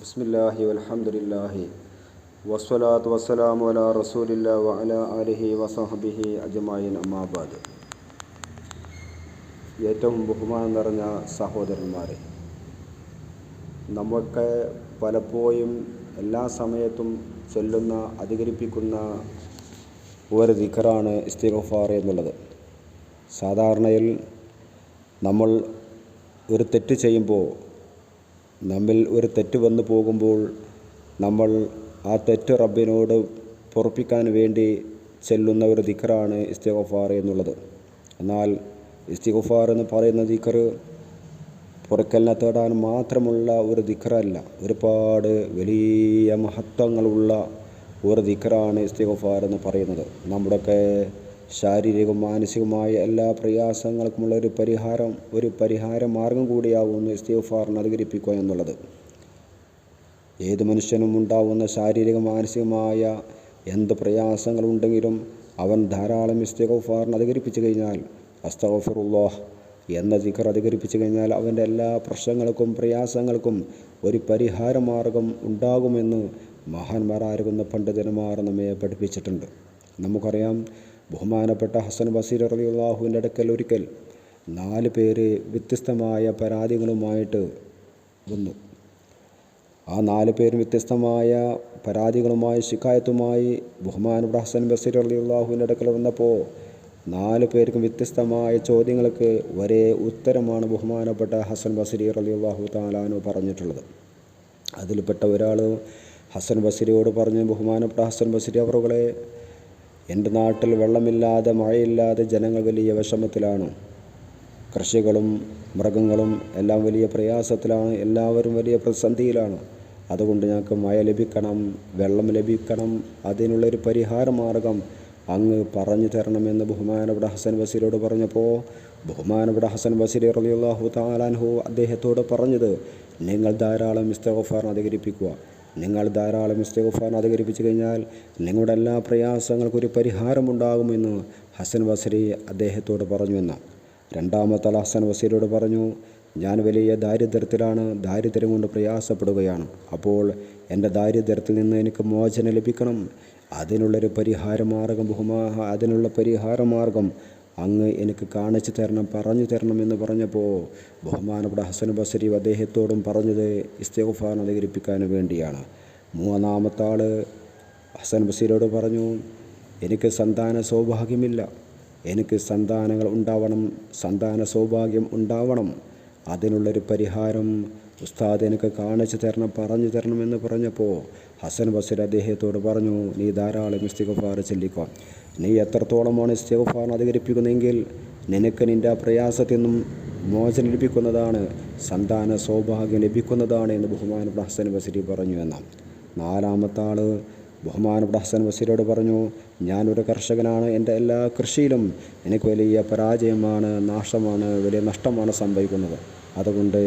ബിസ്മില്ലാഹി വൽഹംദുലില്ലാഹി വസ്വലാത്ത് വസ്സലാം വല റസൂലില്ല വല ആലിഹി വസഹബിഹി അജമായിൻ അമ്മാബാദ് ഏറ്റവും ബഹുമാനം നിറഞ്ഞ സഹോദരന്മാരെ നമുക്ക് പലപ്പോഴും എല്ലാ സമയത്തും ചൊല്ലുന്ന അധികരിപ്പിക്കുന്ന ഒരു ദിഖറാണ് ഇസ്തിഗഫാർ എന്നുള്ളത്. സാധാരണയിൽ നമ്മൾ ഒരു തെറ്റ് ചെയ്യുമ്പോൾ നമ്മിൽ ഒരു തെറ്റ് വന്നു പോകുമ്പോൾ നമ്മൾ ആ തെറ്റ് റബ്ബിനോട് പൊറപ്പിക്കാൻ വേണ്ടി ചെല്ലുന്ന ഒരു ദിക്കറാണ് ഇസ്തിഗഫാർ എന്നുള്ളത്. എന്നാൽ ഇസ്തിഗഫാർ എന്ന് പറയുന്ന ദിക്കർ പുറക്കലിനെ തേടാൻ മാത്രമുള്ള ഒരു ദിക്കറല്ല ഒരുപാട് വലിയ മഹത്വങ്ങളുള്ള ഒരു ദിക്കറാണ് ഇസ്തിഗഫാർ എന്ന് പറയുന്നത്. നമ്മുടെയൊക്കെ ശാരീരികവും മാനസികവുമായ എല്ലാ പ്രയാസങ്ങൾക്കുമുള്ള ഒരു പരിഹാരം ഒരു പരിഹാര മാർഗം കൂടിയാവുന്നു ഇസ്തീഫാറിന് അധികരിപ്പിക്കുക എന്നുള്ളത്. ഏത് മനുഷ്യനും ഉണ്ടാവുന്ന ശാരീരിക മാനസികമായ എന്ത് പ്രയാസങ്ങളുണ്ടെങ്കിലും അവൻ ധാരാളം ഇസ്തിഗഫാറിനെ അധികരിപ്പിച്ചു കഴിഞ്ഞാൽ അസ്തഗഫിറുല്ലാഹ് എന്ന ദിക്കർ അധികരിപ്പിച്ചു കഴിഞ്ഞാൽ അവന്റെ എല്ലാ പ്രശ്നങ്ങൾക്കും പ്രയാസങ്ങൾക്കും ഒരു പരിഹാര മാർഗം ഉണ്ടാകുമെന്ന് മഹാന്മാരാകുന്ന പണ്ഡിതന്മാർ നമ്മെ പഠിപ്പിച്ചിട്ടുണ്ട്. നമുക്കറിയാം ബഹുമാനപ്പെട്ട ഹസൻ ബസീർ അള്ളാഹുവിന്റെ അടുക്കൽ ഒരിക്കൽ നാല് പേര് വ്യത്യസ്തമായ പരാതികളുമായിട്ട് വന്നു. ആ നാല് പേരും വ്യത്യസ്തമായ പരാതികളുമായി ശിക്കായത്തുമായി ബഹുമാനപ്പെട്ട ഹസൻ ബസീർ അള്ളാഹുവിന്റെ അടുക്കൽ വന്നപ്പോൾ നാല് പേർക്കും വ്യത്യസ്തമായ ചോദ്യങ്ങൾക്ക് ഒരേ ഉത്തരമാണ് ബഹുമാനപ്പെട്ട ഹസൻ ബസീർ അള്ളാഹു താലാനു പറഞ്ഞിട്ടുള്ളത്. അതിൽപ്പെട്ട ഒരാൾ ഹസൻ ബസരിയോട് പറഞ്ഞു ബഹുമാനപ്പെട്ട ഹസൻ ബസരി അവറുകളെ എന്റെ നാട്ടിൽ വെള്ളമില്ലാതെ മഴയില്ലാതെ ജനങ്ങൾ വലിയ വിഷമത്തിലാണ്. കൃഷികളും മൃഗങ്ങളും എല്ലാം വലിയ പ്രയാസത്തിലാണ്. എല്ലാവരും വലിയ പ്രതിസന്ധിയിലാണ്. അതുകൊണ്ട് ഞങ്ങൾക്ക് മഴ ലഭിക്കണം വെള്ളം ലഭിക്കണം അതിനുള്ളൊരു പരിഹാര മാർഗം അങ്ങ് പറഞ്ഞു തരണമെന്ന് ബഹുമാനപ്പെട്ട ഹസൻ ബസീരോട് പറഞ്ഞപ്പോൾ ബഹുമാനപ്പെട്ട ഹസൻ ബസീർ റലിയുള്ളാഹു താലാൻഹു അദ്ദേഹത്തോട് പറഞ്ഞത് നിങ്ങൾ ധാരാളം ഇസ്തഗഫാർ അധികരിപ്പിക്കുക. നിങ്ങൾ ധാരാളം ഇസ്തഗഫാർ അധികരിപ്പിച്ചു കഴിഞ്ഞാൽ നിങ്ങളുടെ എല്ലാ പ്രയാസങ്ങൾക്കൊരു പരിഹാരമുണ്ടാകുമെന്ന് ഹസൻ ബസരി അദ്ദേഹത്തോട് പറഞ്ഞു എന്ന്. രണ്ടാമത്തെ ഹസൻ ബസീരോട് പറഞ്ഞു ഞാൻ വലിയ ദാരിദ്ര്യത്തിലാണ് ദാരിദ്ര്യം കൊണ്ട് പ്രയാസപ്പെടുകയാണ്. അപ്പോൾ എന്റെ ദാരിദ്ര്യത്തിൽ നിന്ന് എനിക്ക് മോചനം ലഭിക്കണം. അതിനുള്ളൊരു പരിഹാര മാർഗം ബഹുമാ അതിനുള്ള പരിഹാര മാർഗം അങ്ങ് എനിക്ക് കാണിച്ചു തരണം പറഞ്ഞു തരണം എന്ന് പറഞ്ഞപ്പോൾ ബഹുമാനപ്പെട്ട ഹസൻ ബസരി അദ്ദേഹത്തോടും പറഞ്ഞത് ഇസ്തഗഫാൻ അധികരിപ്പിക്കാൻ വേണ്ടിയാണ്. മൂന്നാമത്തെ ആൾ ഹസൻ ബസീരോട് പറഞ്ഞു എനിക്ക് സന്താന സൗഭാഗ്യമില്ല. എനിക്ക് സന്താനങ്ങൾ ഉണ്ടാവണം സന്താന സൗഭാഗ്യം ഉണ്ടാവണം. അതിനുള്ളൊരു പരിഹാരം ഉസ്താദ് എനിക്ക് കാണിച്ചു തരണം പറഞ്ഞു തരണം എന്ന് പറഞ്ഞപ്പോൾ ഹസൻ ബസീർ അദ്ദേഹത്തോട് പറഞ്ഞു നീ ധാരാളം ഇസ്തിഗഫാർ ചെല്ലിക്കോ. നീ എത്രത്തോളമാണ് ഇസ്തിഗഫാർ അധികരിപ്പിക്കുന്നതെങ്കിൽ നിനക്ക് നിന്റെ പ്രയാസത്തിൽ നിന്നും മോചനം ലഭിക്കുന്നതാണ് സന്താന സൗഭാഗ്യം ലഭിക്കുന്നതാണ് എന്ന് ബഹുമാനപ്പെട്ട ഹസൻ ബസീരി പറഞ്ഞു എന്നാണ് നാലാമത്തെ ആൾ ബഹുമാനപ്പെട്ട ഹസൻ ബസീരോട് പറഞ്ഞു ഞാനൊരു കർഷകനാണ് എന്റെ എല്ലാ കൃഷിയിലും എനിക്ക് വലിയ പരാജയമാണ് നാശമാണ് വലിയ നഷ്ടമാണ് സംഭവിക്കുന്നത്. അതുകൊണ്ട്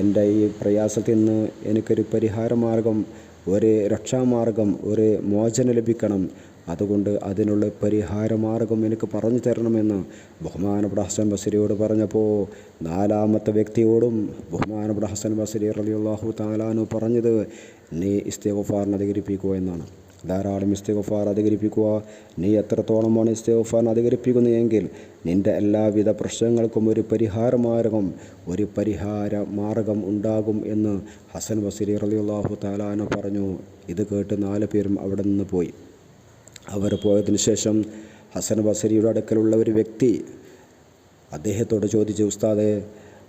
എന്റെ ഈ പ്രയാസത്തിൽ നിന്ന് എനിക്കൊരു പരിഹാരമാർഗം ഒരു രക്ഷാമാർഗം ഒരു മോചനം ലഭിക്കണം. അതുകൊണ്ട് അതിനുള്ള പരിഹാരമാർഗം എനിക്ക് പറഞ്ഞു തരണമെന്ന് ബഹുമാനപ്പെട്ട ഹസൻ ബസരിയോട് പറഞ്ഞപ്പോൾ നാലാമത്തെ വ്യക്തിയോടും ബഹുമാനപ്പെട്ട ഹസൻ ബസരി റലിയുള്ളാഹു താലാനു പറഞ്ഞത് നീ ഇസ്തഗഫാറിനെ അധികരിപ്പിക്കുക എന്നാണ്. ധാരാളം ഇസ്തിഗഫാർ അധികരിപ്പിക്കുക. നീ എത്രത്തോളമാണ് ഇസ്തിഗഫാർ അധികരിപ്പിക്കുന്നതെങ്കിൽ നിന്റെ എല്ലാവിധ പ്രശ്നങ്ങൾക്കും ഒരു പരിഹാര മാർഗം ഒരു പരിഹാര മാർഗം ഉണ്ടാകും എന്ന് ഹസൻ വസീർ അലി അള്ളാഹു താലാനു പറഞ്ഞു. ഇത് കേട്ട് നാല് പേരും അവിടെ നിന്ന് പോയി. അവർ പോയതിനു ശേഷം ഹസൻ ബസരിയുടെ അടുക്കലുള്ള ഒരു വ്യക്തി അദ്ദേഹത്തോട് ചോദിച്ചു ഉസ്താദെ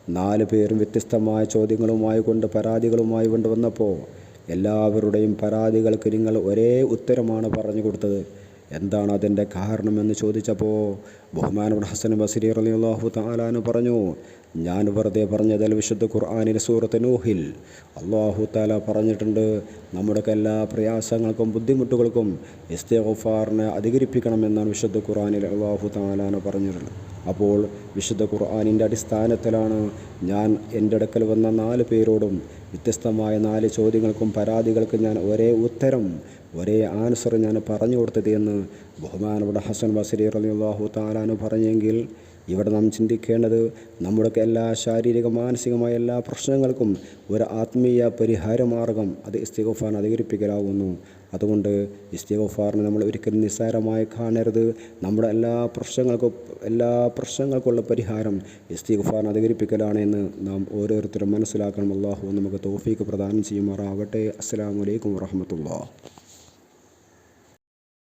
നാല് പേരും വ്യത്യസ്തമായ ചോദ്യങ്ങളുമായി കൊണ്ട് പരാതികളുമായി കൊണ്ട് വന്നപ്പോൾ എല്ലാവരുടെയും പരാതികൾക്ക് നിങ്ങൾ ഒരേ ഉത്തരമാണ് പറഞ്ഞു കൊടുത്തത്. എന്താണ് അതിന്റെ കാരണമെന്ന് ചോദിച്ചപ്പോൾ ബഹുമാനപ്പെട്ട ഹസൻ ബസരി അള്ളാഹു താലാന് പറഞ്ഞു ഞാൻ വെറുതെ പറഞ്ഞതിൽ വിശുദ്ധ ഖുർആാനിൽ സൂറത്ത് നൂഹിൽ. അള്ളാഹു താല പറഞ്ഞിട്ടുണ്ട് നമ്മുടെ എല്ലാ പ്രയാസങ്ങൾക്കും ബുദ്ധിമുട്ടുകൾക്കും ഇസ്തഗഫാറിനെ അധികരിപ്പിക്കണമെന്നാണ് വിശുദ്ധ ഖുർആാനിൽ അള്ളാഹു താലാന് പറഞ്ഞിട്ടുള്ളത്. അപ്പോൾ വിശുദ്ധ ഖുർആാനിന്റെ അടിസ്ഥാനത്തിലാണ് ഞാൻ എന്റെ അടുക്കൽ വന്ന നാല് പേരോടും വ്യത്യസ്തമായ നാല് ചോദ്യങ്ങൾക്കും പരാതികൾക്കും ഞാൻ ഒരേ ഉത്തരം ഒരേ ആൻസർ ഞാൻ പറഞ്ഞു കൊടുത്തത് എന്ന് ബഹുമാനപ്പെട്ട ഹസൻ ബസരി അള്ളാഹു താലാനു പറഞ്ഞെങ്കിൽ ഇവിടെ നാം ചിന്തിക്കേണ്ടത് നമ്മുടെ എല്ലാ ശാരീരിക മാനസികമായ എല്ലാ പ്രശ്നങ്ങൾക്കും ഒരു ആത്മീയ പരിഹാരമാർഗം അത് ഇസ്തികോഫാൻ അധികരിപ്പിക്കലാവുന്നു. അതുകൊണ്ട് ഇസ്തിഗഫാറിനെ നമ്മൾ ഒരിക്കലും നിസ്സാരമായി കാണരുത്. നമ്മുടെ എല്ലാ പ്രശ്നങ്ങൾക്കും എല്ലാ പ്രശ്നങ്ങൾക്കുള്ള പരിഹാരം ഇസ്തിഗഫാറിന് അധികരിപ്പിക്കലാണ് എന്ന് നാം ഓരോരുത്തരും മനസ്സിലാക്കണം. അള്ളാഹു നമുക്ക് തോഫീക്ക് പ്രദാനം ചെയ്യുമാറാവട്ടെ അസ്സാം വലൈക്കും വാഹമത്തുള്ള